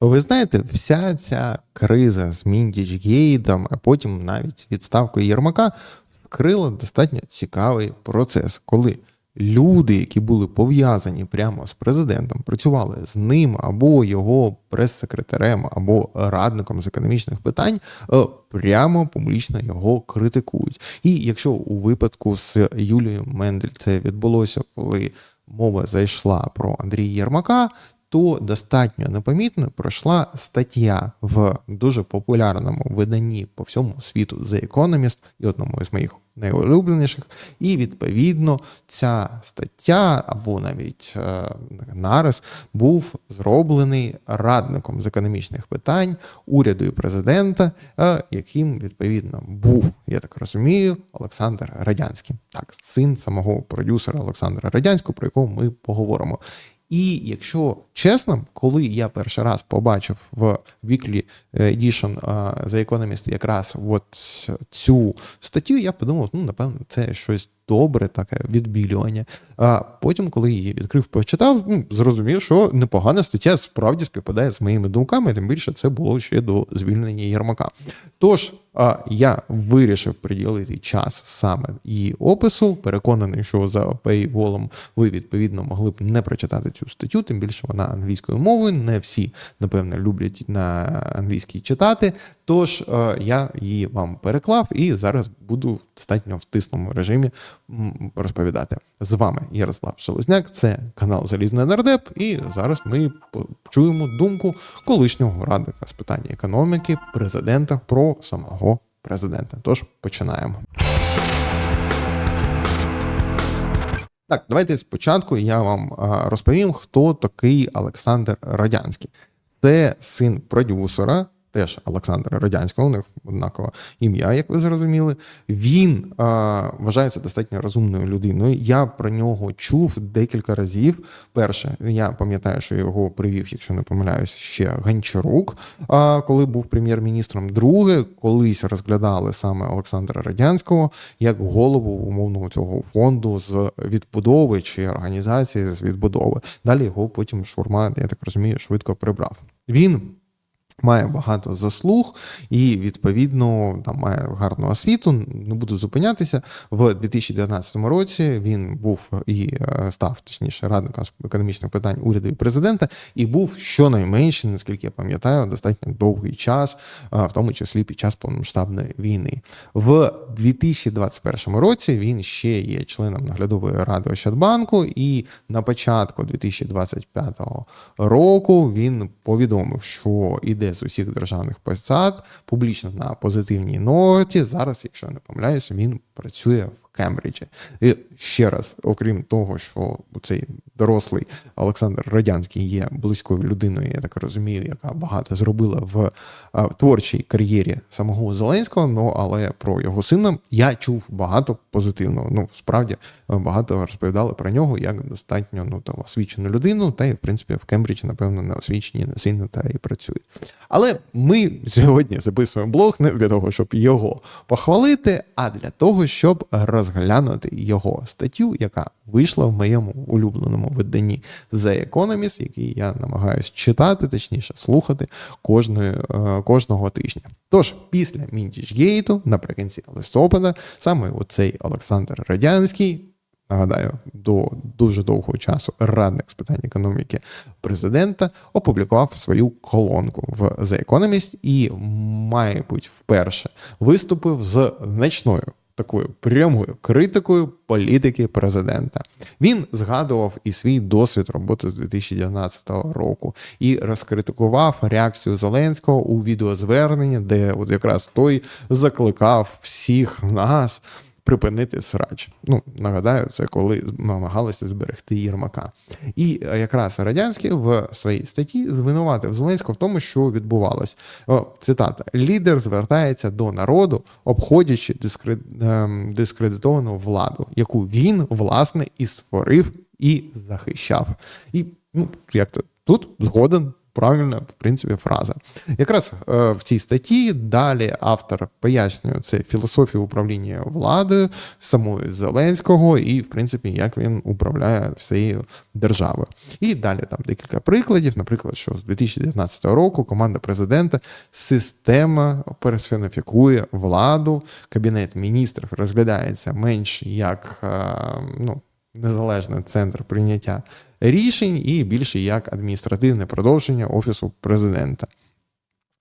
Ви знаєте, вся ця криза з Міндічгейтом, а потім навіть відставкою Єрмака вкрила достатньо цікавий процес, коли люди, які були пов'язані прямо з президентом, працювали з ним або його прес-секретарем, або радником з економічних питань, е, прямо публічно його критикують. І якщо у випадку з Юлією Мендель це відбулося, коли мова зайшла про Андрія Єрмака, то достатньо непомітно пройшла стаття в дуже популярному виданні по всьому світу The Economist і одному із моїх найулюбленіших. І відповідно ця стаття або навіть е, нарис був зроблений радником з економічних питань уряду і президента, е, яким відповідно був, я так розумію, Олександр Радянський, так, син самого продюсера Олександра Радянського, про якого ми поговоримо. І якщо чесно, коли я перший раз побачив в Weekly Edition The Economist якраз от цю статтю, я подумав, ну напевно, це щось добре, таке відбілювання. А потім, коли її відкрив, почитав, ну, зрозумів, що непогана стаття справді співпадає з моїми думками, тим більше це було ще до звільнення Єрмака. Тож а, я вирішив приділити час саме її опису. Переконаний, що за пейволом ви відповідно могли б не прочитати цю статтю, тим більше вона англійською мовою. Не всі, напевно, люблять на англійській читати. Тож я її вам переклав і зараз буду достатньо в тисному режимі розповідати. З вами Ярослав Шелезняк, це канал Залізний Нардеп, і зараз ми почуємо думку колишнього радника з питань економіки, президента про самого президента. Тож починаємо. Так, давайте спочатку я вам розповім, хто такий Олександр Радянський. Це син продюсера, теж Олександра Радянського, у них однакове ім'я, як ви зрозуміли. Він а, вважається достатньо розумною людиною. Я про нього чув декілька разів. Перше, я пам'ятаю, що його привів, якщо не помиляюсь, ще Гончарук, а, коли був прем'єр-міністром. Друге, колись розглядали саме Олександра Радянського як голову умовного цього фонду з відбудови чи організації з відбудови. Далі його потім шурма, я так розумію, швидко прибрав. Він Має багато заслуг і відповідно там має гарну освіту. Не буду зупинятися в 2019 році. Він був і е, став точніше радником з економічних питань уряду і президента, і був щонайменше, наскільки я пам'ятаю, достатньо довгий час, в тому числі під час повномасштабної війни. В 2021 році він ще є членом наглядової ради Ощадбанку, і на початку 2025 року він повідомив, що іде йде з усіх державних посад публічно на позитивній ноті. Зараз, якщо не помиляюся, він працює в Кембриджі. І ще раз, окрім того, що цей дорослий Олександр Радянський є близькою людиною, я так розумію, яка багато зробила в творчій кар'єрі самого Зеленського. Ну але про його сина я чув багато позитивного. Ну справді багато розповідали про нього як достатньо ну там освічену людину, та й в принципі в Кембриджі, напевно, не освічені не сильно та і працюють. Але ми сьогодні записуємо блог не для того, щоб його похвалити, а для того, щоб роз розглянути його статтю, яка вийшла в моєму улюбленому виданні The Economist, який я намагаюся читати, точніше слухати кожної, е, кожного тижня. Тож, після Мінтіжгейту, наприкінці листопада, саме оцей Олександр Радянський. Нагадаю, до дуже довгого часу радник з питань економіки президента опублікував свою колонку в The Economist і, мабуть, вперше виступив з значною такою прямою критикою політики президента. Він згадував і свій досвід роботи з 2019 року і розкритикував реакцію Зеленського у відеозверненні, де от якраз той закликав всіх нас припинити срач. Ну нагадаю, це коли намагалися зберегти Єрмака. І е, якраз радянський в своїй статті звинуватив Зеленського в тому, що відбувалось. Цитата: лідер звертається до народу, обходячи ем, дискредитовану владу, яку він власне і створив і захищав. І ну як то тут згоден правильна, в принципі, фраза. Якраз е, в цій статті далі автор пояснює це філософію управління владою самої Зеленського і, в принципі, як він управляє всією державою. І далі там декілька прикладів. Наприклад, що з 2019 року команда президента система персоніфікує владу, кабінет міністрів розглядається менш як е, ну, незалежний центр прийняття рішень і більше як адміністративне продовження офісу президента.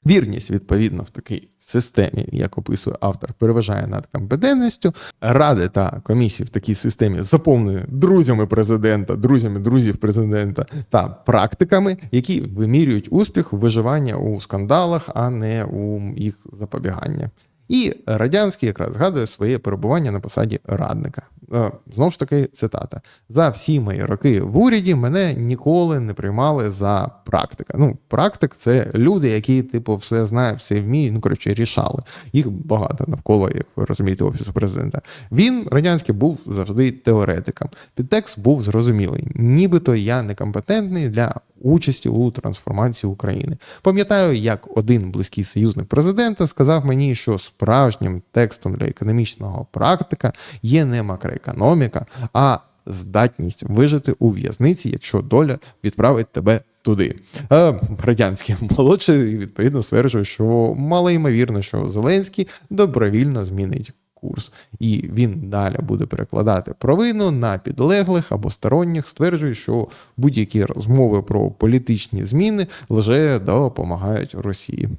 Вірність, відповідно, в такій системі, як описує автор, переважає над компетентністю. Ради та комісії в такій системі заповнені друзями президента, друзями друзів президента та практиками, які вимірюють успіх виживання у скандалах, а не у їх запобігання. І радянський якраз згадує своє перебування на посаді радника. Е, Знову ж таки, цитата: за всі мої роки в уряді мене ніколи не приймали за практика. Ну, практик це люди, які, типу, все знають, все вміють. Ну коротше, рішали. Їх багато навколо, як ви розумієте, офісу президента. Він радянський був завжди теоретиком. Підтекст був зрозумілий, нібито я некомпетентний для участі у трансформації України. Пам'ятаю, як один близький союзник президента сказав мені, що справжнім текстом для економічного практика є не макроекономіка, а здатність вижити у в'язниці, якщо доля відправить тебе. Туди Е, радянський молодший відповідно стверджує, що мало ймовірно, що Зеленський добровільно змінить курс, і він далі буде перекладати провину на підлеглих або сторонніх, стверджує, що будь-які розмови про політичні зміни лише допомагають Росії.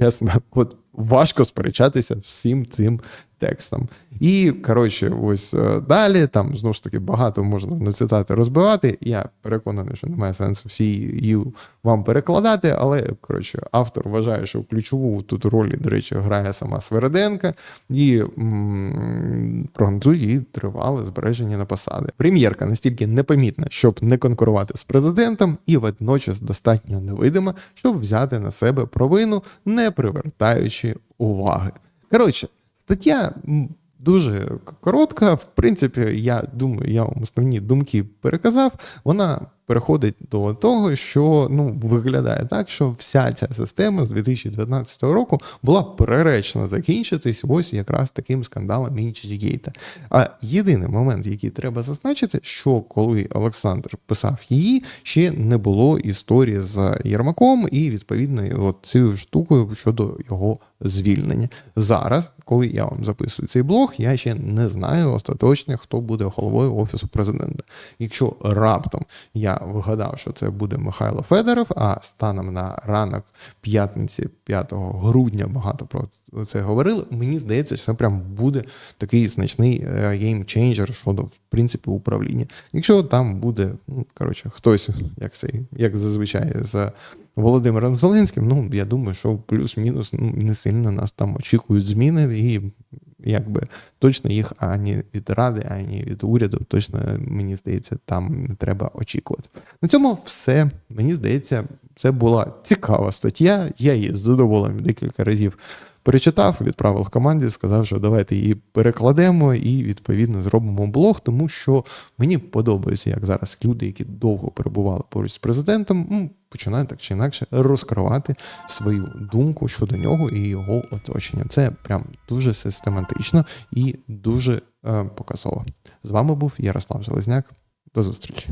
Чесно, от важко сперечатися всім цим текстом. І коротше, ось е, далі там знову ж таки багато можна на цитати розбивати. Я переконаний, що немає сенсу всі вам перекладати, але коротше, автор вважає, що ключову тут роль, до речі, грає сама Свереденка і прогнозує її тривале збереження на посади. Прем'єрка настільки непомітна, щоб не конкурувати з президентом, і водночас достатньо невидима, щоб взяти на себе провину, не привертаючи уваги. Коротше, стаття дуже коротка. В принципі, я думаю, я вам основні думки переказав. Вона переходить до того, що ну виглядає так, що вся ця система з 2019 року була приречена закінчитись ось якраз таким скандалом Мінчгейта. А єдиний момент, який треба зазначити, що коли Олександр писав її, ще не було історії з Єрмаком і відповідно от цією штукою щодо його звільнення. Зараз, коли я вам записую цей блог, я ще не знаю остаточно, хто буде головою офісу президента. Якщо раптом я вигадав, що це буде Михайло Федоров, а станом на ранок п'ятниці, 5 грудня, багато про це говорили. Мені здається, що це прям буде такий значний геймчейнджер щодо в принципі управління. Якщо там буде, ну коротше, хтось, як цей, як зазвичай, з Володимиром Зеленським, ну я думаю, що плюс-мінус ну, не сильно нас там очікують зміни, і якби точно їх ані від ради, ані від уряду, точно мені здається, там не треба очікувати. На цьому все. Мені здається, це була цікава стаття. Я її з задоволенням декілька разів перечитав, відправив команді, сказав, що давайте її перекладемо і відповідно зробимо блог, тому що мені подобається, як зараз люди, які довго перебували поруч з президентом, починають так чи інакше розкривати свою думку щодо нього і його оточення. Це прям дуже систематично і дуже е, показово. З вами був Ярослав Железняк. До зустрічі.